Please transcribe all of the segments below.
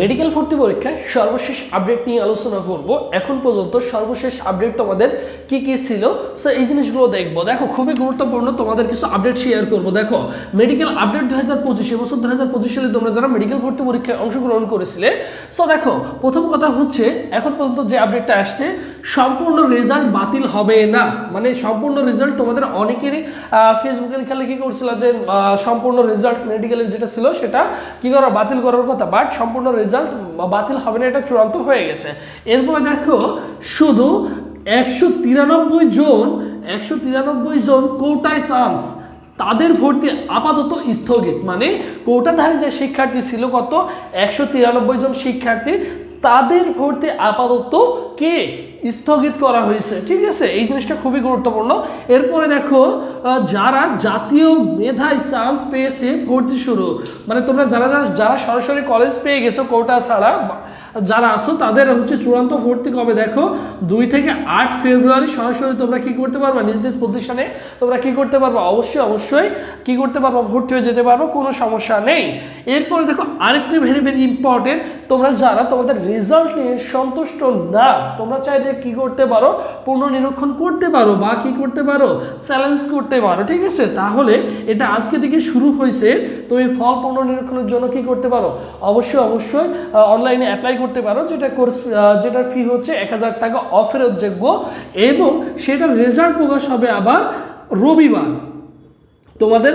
Medical ভর্তি পরীক্ষায় সর্বশেষ আপডেট নিয়ে আলোচনা করব। এখন পর্যন্ত সর্বশেষ আপডেট তোমাদের কি কি ছিল? সো এই জিনিসগুলো দেখব। দেখো, খুবই গুরুত্বপূর্ণ তোমাদের কিছু আপডেট শেয়ার করব। দেখো মেডিকেল আপডেট দু হাজার পঁচিশ এবছর দু হাজার পঁচিশ সালে তোমরা যারা মেডিকেল ভর্তি পরীক্ষায় অংশগ্রহণ করেছিলে সো দেখো, প্রথম কথা হচ্ছে, এখন পর্যন্ত যে আপডেটটা আসছে সম্পূর্ণ রেজাল্ট বাতিল হবে না। মানে সম্পূর্ণ রেজাল্ট তোমাদের অনেকেরই ফেসবুকে কি করছিল যে সম্পূর্ণ রেজাল্ট মেডিকেলের যেটা ছিল সেটা কি করা, বাতিল করার কথা। বাট সম্পূর্ণ রেজাল্ট বাতিল হবে না, এটা চূড়ান্ত হয়ে গেছে। এরপরে দেখো, শুধু একশো তিরানব্বই জন, একশো তিরানব্বই জন কোটায় চান্স তাদের ভর্তি আপাতত স্থগিত। মানে কোটাধারী যে শিক্ষার্থী ছিল কত? একশো তিরানব্বই জন শিক্ষার্থী। তাদের ভর্তি আপাতত কে স্থগিত করা হয়েছে? ঠিক আছে, এই জিনিসটা খুবই গুরুত্বপূর্ণ। এরপরে দেখো যারা জাতীয় মেধায় চান্স পেয়েছে ভর্তি শুরু মানে তোমরা যারা যারা যারা সরাসরি কলেজ পেয়ে গেছো কোটা ছাড়া, যারা আসো তাদের হচ্ছে চূড়ান্ত ভর্তি কবে? দেখো, দুই থেকে আট ফেব্রুয়ারি সরাসরি তোমরা কি করতে পারবে? নিজ নিজ প্রতিষ্ঠানে তোমরা কি করতে পারবে? অবশ্যই অবশ্যই কি করতে পারব? ভর্তি হয়ে যেতে পারব, কোনো সমস্যা নেই। এরপরে দেখো, আরেকটি ভেরি ভেরি ইম্পর্টেন্ট তোমরা যারা তোমাদের রেজাল্ট নিয়ে সন্তুষ্ট না। তোমরা চাইলে কি করতে পারো? পুনর্নিরীক্ষণ করতে পারো বা কি করতে পারো? চ্যালেঞ্জ করতে পারো, ঠিক আছে? তাহলে এটা আজকে থেকে শুরু হয়েছে। তুমি ফল পুনর্নিরীক্ষণের জন্য কি করতে পারো? অবশ্যই অবশ্যই অনলাইনে অ্যাপ্লাই করতে পারো, যেটা কোর্স যেটার ফি হচ্ছে এক হাজার টাকা অফেরত যোগ্য এবং সেটার রেজাল্ট প্রকাশ হবে আবার রবিবার। তোমাদের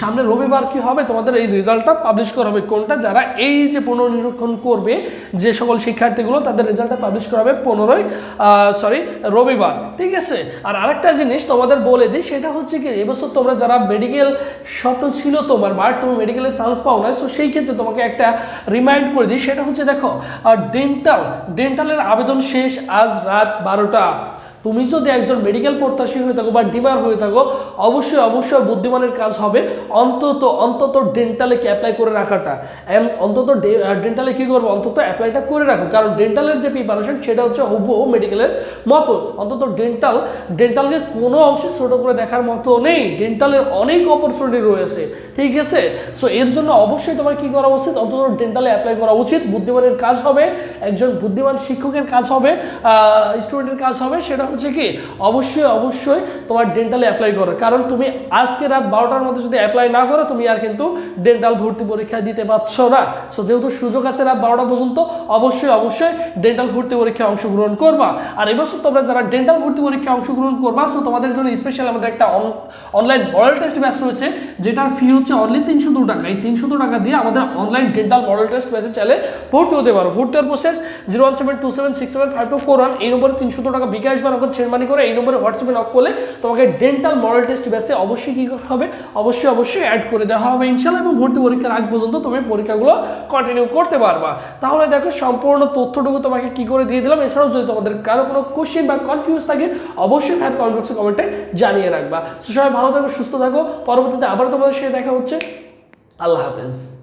সামনে রবিবার কি হবে, তোমাদের এই রেজাল্টটা পাবলিশ করা হবে। কোনটা? যারা এই যে পুনর্নিরীক্ষণ করবে, যে সকল শিক্ষার্থীগুলো, তাদের রেজাল্টটা পাবলিশ করা হবে পনেরোই সরি রবিবার। ঠিক আছে? আর আরেকটা জিনিস তোমাদের বলে দিই, সেটা হচ্ছে কি, এবছর তোমরা যারা মেডিকেল স্বপ্ন ছিল তোমার বাট তুমি মেডিকেলে চান্স পাও না সো সেই ক্ষেত্রে তোমাকে একটা রিমাইন্ড করে দিই, সেটা হচ্ছে দেখো ডেন্টাল ডেন্টালের আবেদন শেষ আজ রাত বারোটা। তুমি যদি একজন মেডিকেল প্রত্যাশী হয়ে থাকো বা ডিমার হয়ে থাকো, অবশ্যই অবশ্যই বুদ্ধিমানের কাজ হবে অন্তত অন্তত ডেন্টালে কি অ্যাপ্লাই করে রাখাটা। অন্তত ডেন্টালে কি করব? অন্তত অ্যাপ্লাইটা করে রাখো। কারণ ডেন্টালের যে প্রিপারেশন সেটা হচ্ছে হুবহু মেডিকেলের মতো। অন্তত ডেন্টাল ডেন্টালকে কোনো অংশে ছোটো করে দেখার মতো নেই। ডেন্টালের অনেক অপরচুনিটি রয়েছে। ঠিক আছে? সো এর জন্য অবশ্যই তোমার কি করা উচিত? অন্তত ডেন্টালে অ্যাপ্লাই করা উচিত। বুদ্ধিমানের কাজ হবে। একজন বুদ্ধিমান শিক্ষকের কাজ হবে। স্টুডেন্টের কাজ হবে। সেটা হচ্ছে কি, অবশ্যই অবশ্যই তোমার ডেন্টালে অ্যাপ্লাই করো। কারণ তুমি আজকে রাত বারোটার মধ্যে যদি অ্যাপ্লাই না করো, তুমি আর কিন্তু ডেন্টাল ভর্তি পরীক্ষা দিতে পারছ না। সো যেহেতু সুযোগ আছে রাত বারোটা পর্যন্ত, অবশ্যই অবশ্যই ডেন্টাল ভর্তি পরীক্ষায় অংশগ্রহণ করবা। আর এবছর তোমরা যারা ডেন্টাল ভর্তি পরীক্ষায় অংশগ্রহণ করবা সো তোমাদের জন্য স্পেশাল আমাদের একটা অনলাইন মডেল টেস্ট ব্যাচ রয়েছে, যেটার ফি হচ্ছে অনলি তিনশো টাকা। এই তিনশো টাকা দিয়ে আমাদের অনলাইন ডেন্টাল মডেল টেস্ট ব্যাচে চাইলে ভর্তি হতে পারো। ভর্তি হওয়ার process zero one seven two seven six seven five two four one এই নম্বরে তিনশো টাকা বিকাশ বা নগদ ছেড়মানি করে এই নম্বরে হোয়াটসঅ্যাপে নক করলে তোমাকে ডেন্টাল মডেল টেস্ট ব্যাচে অবশ্যই কী করা হবে? অবশ্যই অবশ্যই অ্যাড করে দেওয়া হবে ইনশাল্লাহ এবং ভর্তি পরীক্ষার আগ পর্যন্ত তুমি পরীক্ষাগুলো কন্টিনিউ করতে পারবা। তাহলে দেখো, সম্পূর্ণ তথ্যটুকু তোমাকে কি করে দিয়ে দিলাম? এছাড়াও যদি তোমাদের কারও কোনো কোশ্চেন বা কনফিউজ থাকে, অবশ্যই ফ্যান কমেন্ট বক্সে কমেন্টে জানিয়ে রাখবা। সবাই ভালো থাকো, সুস্থ থাকো। পরবর্তীতে আবার তোমাদের সাথে দেখা হচ্ছে। আল্লাহ হাফেজ।